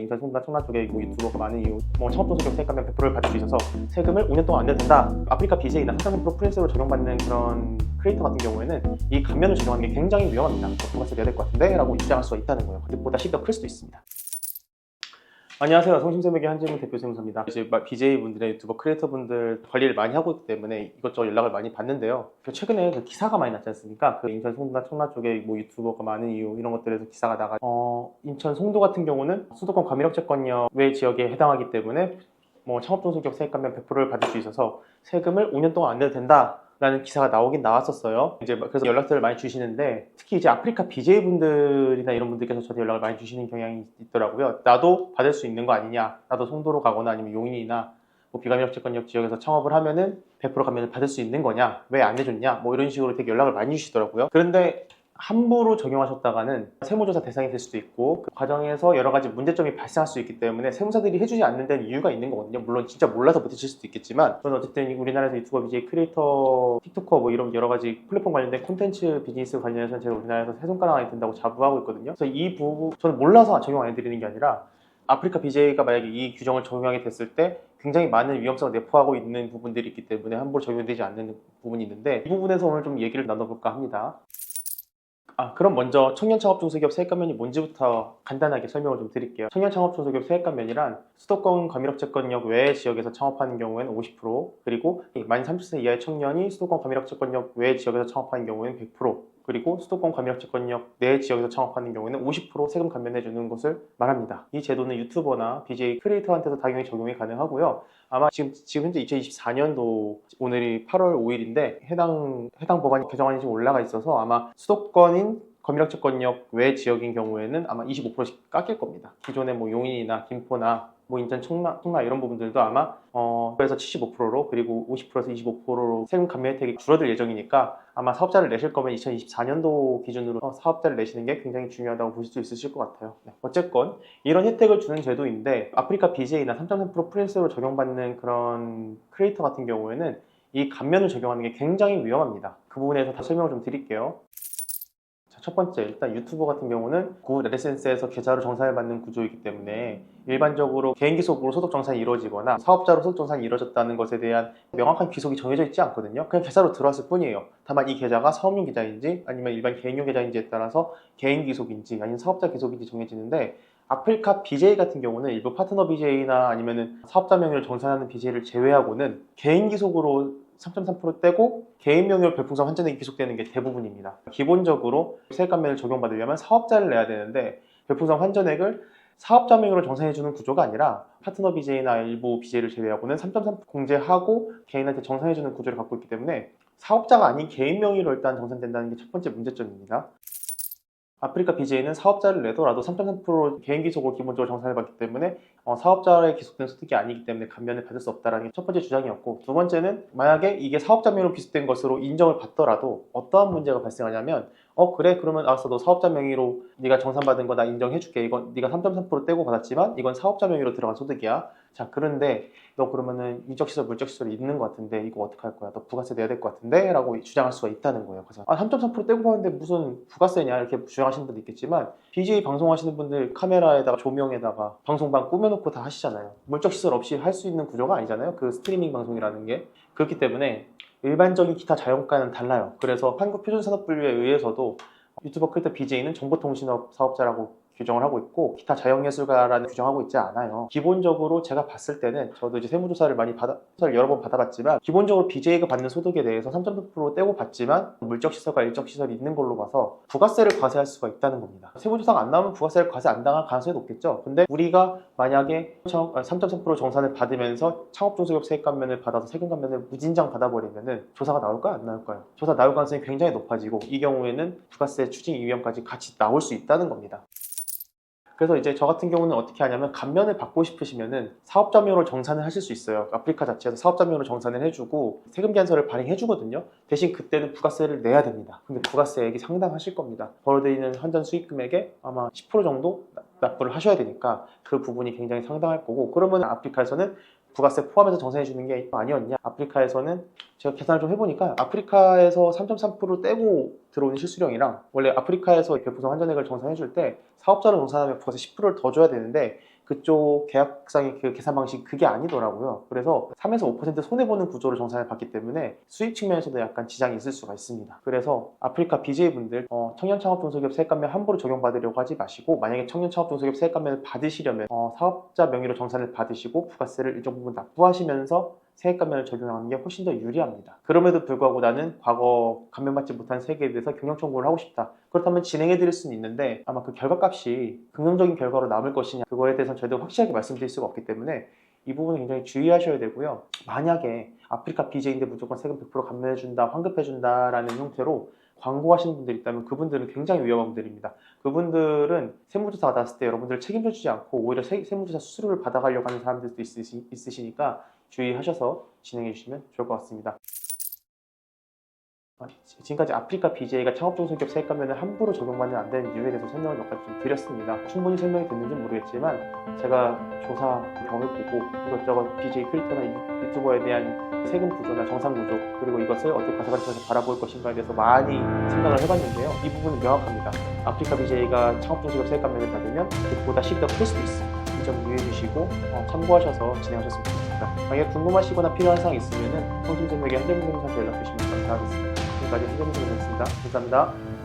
인천 송도나 청라 쪽에 뭐 유튜버가 많은 이유 뭐 창업종소득 세액감면 100%를 받을 수 있어서 세금을 5년 동안 안 내도 된다. 아프리카 BJ나 3.3% 프린스로 적용받는 그런 크리에이터 같은 경우에는 이 감면을 적용하는 게 굉장히 위험합니다. 부가세 내야 될 것 같은데 라고 주장할 수가 있다는 거예요. 그보다 시비가 클 수도 있습니다 안녕하세요. 성심세무의 한지문 대표 세무사입니다. 이제 BJ 분들의 유튜버 크리에이터 분들 관리를 많이 하고 있기 때문에 이것저것 연락을 많이 받는데요. 그 최근에 그 기사가 많이 났지 않습니까? 그 인천 송도나 청라 쪽에 뭐 유튜버가 많은 이유 이런 것들에서 기사가 나가. 어 인천 송도 같은 경우는 수도권 과밀업채권역 외 지역에 해당하기 때문에 뭐 창업종소득 세액감면 100%를 받을 수 있어서 세금을 5년 동안 안 내도 된다. 라는 기사가 나오긴 나왔었어요. 이제 그래서 연락들을 많이 주시는데 특히 이제 아프리카 BJ 분들이나 이런 분들께서 저한테 연락을 많이 주시는 경향이 있더라고요. 나도 받을 수 있는 거 아니냐? 나도 송도로 가거나 아니면 용인이나 뭐 비감협채권역 지역에서 창업을 하면은 100% 감면을 받을 수 있는 거냐? 왜 안 해줬냐? 뭐 이런 식으로 되게 연락을 많이 주시더라고요. 그런데 함부로 적용하셨다가는 세무조사 대상이 될 수도 있고 그 과정에서 여러 가지 문제점이 발생할 수 있기 때문에 세무사들이 해주지 않는 데는 이유가 있는 거거든요. 물론 진짜 몰라서 못해줄 수도 있겠지만 저는 어쨌든 우리나라에서 유튜버, BJ, 크리에이터, 틱토커 뭐 이런 여러 가지 플랫폼 관련된 콘텐츠 비즈니스 관련해서 제가 우리나라에서 세 손가락 안에 든다고 자부하고 있거든요. 그래서 이 부분 저는 몰라서 적용 안 해드리는 게 아니라 아프리카 BJ가 만약에 이 규정을 적용하게 됐을 때 굉장히 많은 위험성을 내포하고 있는 부분들이 있기 때문에 함부로 적용되지 않는 부분이 있는데 이 부분에서 오늘 좀 얘기를 나눠볼까 합니다. 아, 그럼 먼저 청년 창업 중소기업 세액감면이 뭔지부터 간단하게 설명을 좀 드릴게요. 청년 창업 중소기업 세액감면이란 수도권 과밀업채권역 외 지역에서 창업하는 경우에는 50% 그리고 만 30세 이하의 청년이 수도권 과밀업채권역 외 지역에서 창업하는 경우에는 100% 그리고 수도권 과밀업채권역 내 지역에서 창업하는 경우에는 50% 세금 감면해 주는 것을 말합니다. 이 제도는 유튜버나 BJ 크리에이터한테도 당연히 적용이 가능하고요. 아마 지금 지금 현재 2024년도 오늘이 8월 5일인데 해당 해당 법안이 개정안이 지금 올라가 있어서 아마 수도권인 검역채권역 외 지역인 경우에는 아마 25%씩 깎일 겁니다. 기존에 뭐 용인이나 김포나 뭐 인천 청라, 청라 이런 부분들도 아마 어 그래서 75%로 그리고 50%에서 25%로 세금 감면 혜택이 줄어들 예정이니까 아마 사업자를 내실 거면 2024년도 기준으로 어, 사업자를 내시는 게 굉장히 중요하다고 보실 수 있으실 것 같아요. 네. 어쨌건 이런 혜택을 주는 제도인데 아프리카 BJ나 3.3% 프린스로 적용받는 그런 크리에이터 같은 경우에는 이 감면을 적용하는 게 굉장히 위험합니다. 그 부분에 대해서 다 설명을 좀 드릴게요. 자, 첫 번째, 일단 유튜버 같은 경우는 구 레센스에서 계좌로 정산을 받는 구조이기 때문에 일반적으로 개인 기속으로 소득 정산이 이루어지거나 사업자로 소득 정산이 이루어졌다는 것에 대한 명확한 귀속이 정해져 있지 않거든요. 그냥 계좌로 들어왔을 뿐이에요. 다만 이 계좌가 사업용 계좌인지 아니면 일반 개인용 계좌인지에 따라서 개인 기속인지 아니면 사업자 기속인지 정해지는데 아프리카 BJ 같은 경우는 일부 파트너 BJ나 아니면은 사업자 명의로 정산하는 BJ를 제외하고는 개인 기속으로 3.3% 떼고 개인 명의로 별풍선 환전액이 기속되는 게 대부분입니다. 기본적으로 세액감면을 적용받으려면 사업자를 내야 되는데 별풍선 환전액을 사업자 명의로 정산해주는 구조가 아니라 파트너 BJ나 일부 BJ를 제외하고는 3.3% 공제하고 개인한테 정산해주는 구조를 갖고 있기 때문에 사업자가 아닌 개인 명의로 일단 정산된다는 게 첫 번째 문제점입니다. 아프리카 BJ는 사업자를 내더라도 3.3% 개인 기속으로 기본적으로 정산을 받기 때문에 어, 사업자의 기속된 소득이 아니기 때문에 감면을 받을 수 없다는 게첫 번째 주장이었고 두 번째는 만약에 이게 사업자 명의로 비슷된 것으로 인정을 받더라도 어떠한 문제가 발생하냐면 어 그래? 그러면 알았어. 너 사업자 명의로 네가 정산받은 거 나 인정해줄게. 이건 네가 3.3% 떼고 받았지만 이건 사업자 명의로 들어간 소득이야. 자 그런데 너 그러면은 인적시설 물적시설이 있는 것 같은데 이거 어떡할 거야? 너 부가세 내야 될 것 같은데? 라고 주장할 수가 있다는 거예요. 그래서 아 3.3% 떼고 받는데 무슨 부가세냐? 이렇게 주장하시는 분도 있겠지만 BJ 방송하시는 분들 카메라에다가 조명에다가 방송방 꾸며놓고 다 하시잖아요. 물적시설 없이 할 수 있는 구조가 아니잖아요. 그 스트리밍 방송이라는 게. 그렇기 때문에 일반적인 기타 자영업과는 달라요. 그래서 한국표준산업분류에 의해서도 유튜버 크리에이터 BJ는 정보통신업 사업자라고 규정을 하고 있고 기타 자영예술가라는 규정하고 있지 않아요. 기본적으로 제가 봤을 때는 저도 이제 세무조사를 많이 받아 조사를 여러 번 받아봤지만 기본적으로 BJ가 받는 소득에 대해서 3.3% 떼고 받지만 물적 시설과 일적 시설이 있는 걸로 봐서 부가세를 과세할 수가 있다는 겁니다. 세무조사가 안 나오면 부가세를 과세 안 당할 가능성이 높겠죠. 근데 우리가 만약에 3.3% 정산을 받으면서 창업중소기업 세액 감면을 받아서 세금 감면을 무진장 받아버리면은 조사가 나올까요? 안 나올까요? 조사 나올 가능성이 굉장히 높아지고 이 경우에는 부가세 추징 이위험까지 같이 나올 수 있다는 겁니다. 그래서 이제 저 같은 경우는 어떻게 하냐면 감면을 받고 싶으시면은 사업자 명으로 정산을 하실 수 있어요. 아프리카 자체에서 사업자 명으로 정산을 해주고 세금 계산서를 발행해 주거든요. 대신 그때는 부가세를 내야 됩니다. 근데 부가세액이 상당하실 겁니다. 벌어들이는 환전 수익금액의 아마 10% 정도 납부를 하셔야 되니까 그 부분이 굉장히 상당할 거고 그러면 아프리카에서는 부가세 포함해서 정산해 주는 게 아니었냐? 아프리카에서는 제가 계산을 좀 해보니까 아프리카에서 3.3% 떼고 들어오는 실수령이랑 원래 아프리카에서 별풍선 환전액을 정산해 줄 때 사업자로 정산하면 부가세 10%를 더 줘야 되는데 그쪽 계약상의 그 계산 방식 그게 아니더라고요. 그래서 3에서 5% 손해 보는 구조로 정산을 받기 때문에 수익 측면에서도 약간 지장이 있을 수가 있습니다. 그래서 아프리카 BJ 분들 어, 청년 창업 중소기업 세액 감면 함부로 적용받으려고 하지 마시고 만약에 청년 창업 중소기업 세액 감면을 받으시려면 어, 사업자 명의로 정산을 받으시고 부가세를 일정 부분 납부하시면서 세액 감면을 적용하는 게 훨씬 더 유리합니다. 그럼에도 불구하고 나는 과거 감면받지 못한 세액에 대해서 경영 청구를 하고 싶다. 그렇다면 진행해 드릴 수는 있는데 아마 그 결과값이 긍정적인 결과로 남을 것이냐 그거에 대해서는 저희도 확실하게 말씀드릴 수가 없기 때문에 이 부분은 굉장히 주의하셔야 되고요. 만약에 아프리카 BJ인데 무조건 세금 100% 감면해준다, 환급해준다라는 형태로 광고하시는 분들이 있다면 그분들은 굉장히 위험한 분들입니다. 그분들은 세무조사 받았을 때 여러분들 책임져 주지 않고 오히려 세, 세무조사 수수료를 받아가려고 하는 사람들도 있으시, 있으시니까 주의하셔서 진행해 주시면 좋을 것 같습니다. 아, 지- 지금까지 아프리카 BJ가 창업중소기업 세액 감면을 함부로 적용받는 안 되는 이유에 대해서 설명을 몇 가지 좀 드렸습니다. 충분히 설명이 됐는지 모르겠지만 제가 조사 경험을 보고 이것저것 BJ 크리에이터나 유- 유튜버에 대한 세금 구조나 정상 구조 그리고 이것을 어떻게 가사관점에서 바라볼 것인가에 대해서 많이 생각을 해봤는데요. 이 부분은 명확합니다. 아프리카 BJ가 창업중소기업 세액 감면을 받으면 그보다 시비가 클 수도 있습니다. 이 점 유의해 주시고 어, 참고하셔서 진행하셨으면 좋겠습니다. 만약에 궁금하시거나 필요한 사항 있으면은 통신점에게 현대문사한테 연락 주시면 감사하겠습니다. 지금까지 현대문사였습니다. 감사합니다.